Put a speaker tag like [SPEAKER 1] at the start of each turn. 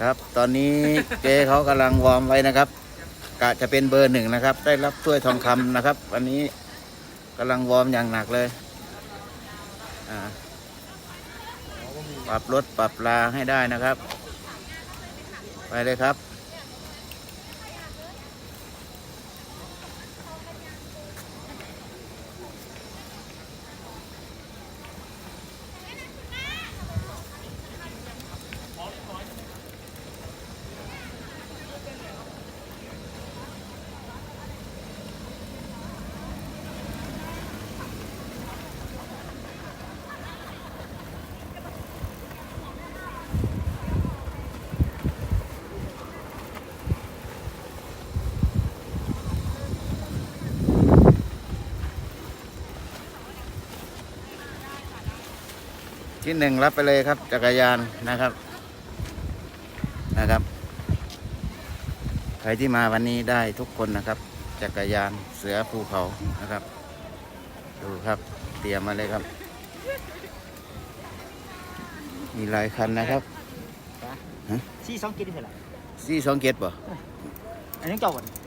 [SPEAKER 1] ครับ ตอนนี้เจ๊เขากำลังวอร์มไว้นะครับกะจะเป็นเบอร์หนึ่งนะครับ ได้รับถ้วยทองคำนะครับ วันนี้กำลังวอร์มอย่างหนักเลยปรับรถปรับลาให้ได้นะครับ ไปเลยครับ ที่หนึ่งรับไปเลยครับ จักรยานนะครับนะครับ ใครที่มาวันนี้ได้ทุกคนนะครับ จักรยานเสือภูเขานะครับ ดูครับเตรียมมาเลยครับ มีหลายคันนะครับฮะ
[SPEAKER 2] ซี่สองกินเท่าไหร่
[SPEAKER 1] ซี่สองเกตป่ะ
[SPEAKER 2] อันนี้เจ้าบ่น